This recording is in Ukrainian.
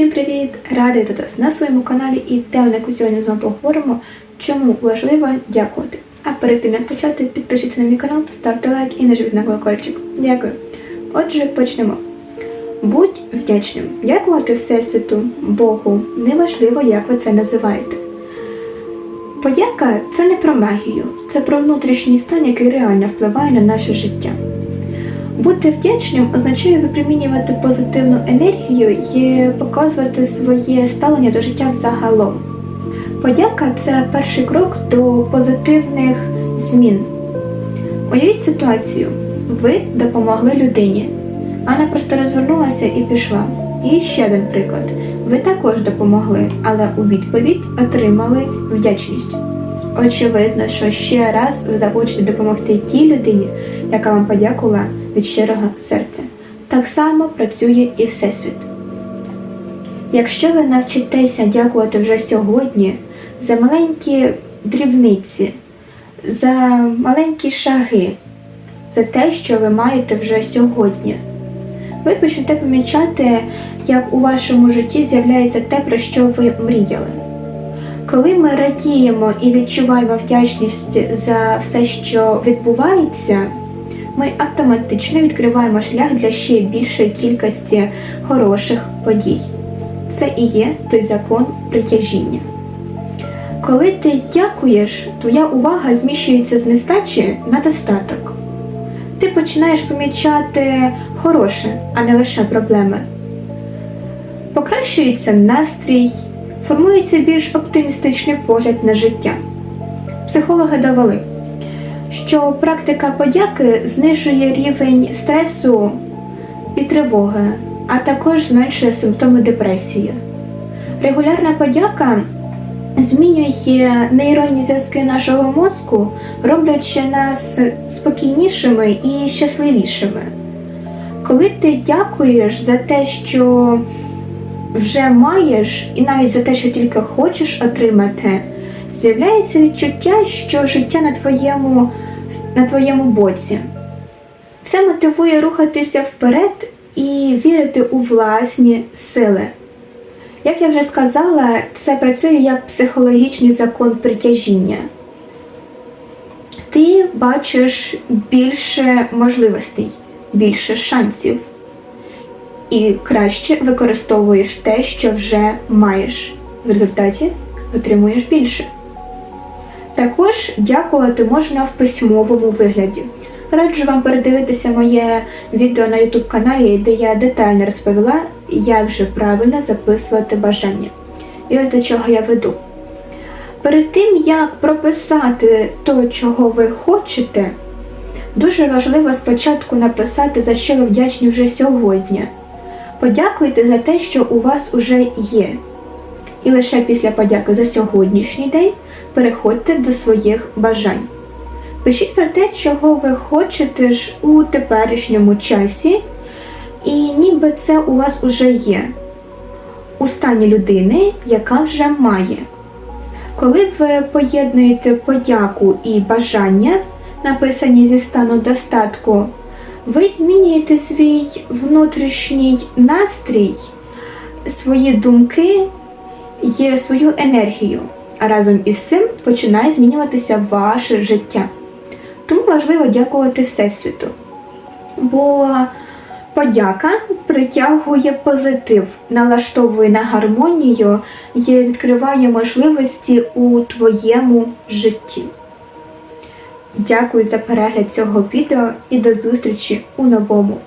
Всім привіт! Радий вітати вас на своєму каналі і яку сьогодні з вами поговоримо, чому важливо дякувати. А перед тим як почати, підпишіться на мій канал, поставте лайк і нажміть на колокольчик. Дякую. Отже, почнемо. Будь вдячним. Дякувати Всесвіту, Богу, неважливо, як ви це називаєте. Подяка це не про магію, це про внутрішній стан, який реально впливає на наше життя. Бути вдячним означає випромінювати позитивну енергію і показувати своє ставлення до життя взагалом. Подяка це перший крок до позитивних змін. Уявіть ситуацію: ви допомогли людині, вона просто розвернулася і пішла. І ще один приклад: ви також допомогли, але у відповідь отримали вдячність. Очевидно, що ще раз ви захочете допомогти тій людині, яка вам подякувала від щирого серця. Так само працює і Всесвіт. Якщо ви навчитеся дякувати вже сьогодні за маленькі дрібниці, за маленькі шаги, за те, що ви маєте вже сьогодні, ви почнете помічати, як у вашому житті з'являється те, про що ви мріяли. Коли ми радіємо і відчуваємо вдячність за все, що відбувається, ми автоматично відкриваємо шлях для ще більшої кількості хороших подій. Це і є той закон притяжіння. Коли ти дякуєш, твоя увага зміщується з нестачі на достаток. Ти починаєш помічати хороше, а не лише проблеми. Покращується настрій, формується більш оптимістичний погляд на життя. Психологи довели, що практика подяки знижує рівень стресу і тривоги, а також зменшує симптоми депресії. Регулярна подяка змінює нейронні зв'язки нашого мозку, роблячи нас спокійнішими і щасливішими. Коли ти дякуєш за те, що вже маєш, і навіть за те, що тільки хочеш отримати, з'являється відчуття, що життя на твоєму, на твоєму боці. Це мотивує рухатися вперед і вірити у власні сили. Як я вже сказала, це працює як психологічний закон притяжіння. Ти бачиш більше можливостей, більше шансів і краще використовуєш те, що вже маєш. В результаті отримуєш більше. Також дякувати можна в письмовому вигляді. Раджу вам передивитися моє відео на YouTube каналі, де я детально розповіла, як же правильно записувати бажання. І ось до чого я веду. Перед тим, як прописати то, чого ви хочете, дуже важливо спочатку написати, за що ви вдячні вже сьогодні. Подякуйте за те, що у вас уже є. І лише після подяки за сьогоднішній день переходьте до своїх бажань. Пишіть про те, чого ви хочете ж у теперішньому часі, і ніби це у вас уже є у стані людини, яка вже має. Коли ви поєднуєте подяку і бажання, написані зі стану достатку, ви змінюєте свій внутрішній настрій, свої думки і свою енергію. А разом із цим починає змінюватися ваше життя. Тому важливо дякувати Всесвіту. Бо подяка притягує позитив, налаштовує на гармонію і відкриває можливості у твоєму житті. Дякую за перегляд цього відео і до зустрічі у новому.